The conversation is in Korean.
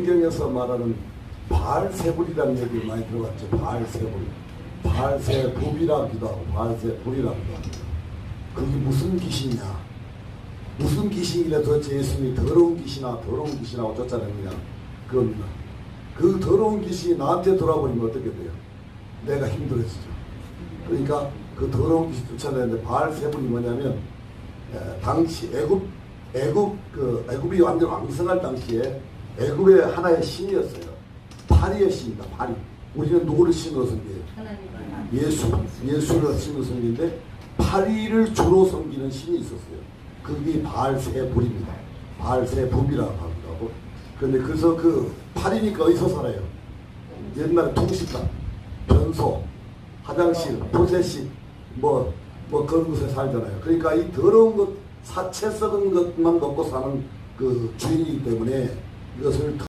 성경에서 말하는 바알세불이라는 얘기를 많이 들어봤죠. 바알세불. 바알세불이라기도 하고 바알세불이라기도 하고. 그게 무슨 귀신이냐? 무슨 귀신이래 도대체 예수님이 더러운 귀신아 더러운 귀신하고 쫓아내느냐? 그겁니다. 그 더러운 귀신이 나한테 돌아버리면 어떻게 돼요? 내가 힘들어지죠. 그러니까 그 더러운 귀신 쫓아내는데 바알세불이 뭐냐면 에, 당시 애굽 애굽 그 애굽이 완전 왕성할 당시에 애굽의 하나의 신이었어요. 파리의 신이다. 파리. 우리는 누구를 신으로 섬겨요? 예수. 예수를 신으로 섬기는데 파리를 주로 섬기는 신이 있었어요. 그게 바알세불입니다. 바알세불이라고 하고. 그런데 그래서 그 파리니까 어디서 살아요? 옛날에 통식당, 변소, 화장실, 포세식, 뭐, 뭐 그런 곳에 살잖아요. 그러니까 이 더러운 것, 사체 썩은 것만 먹고 사는 그 주인이기 때문에 이것을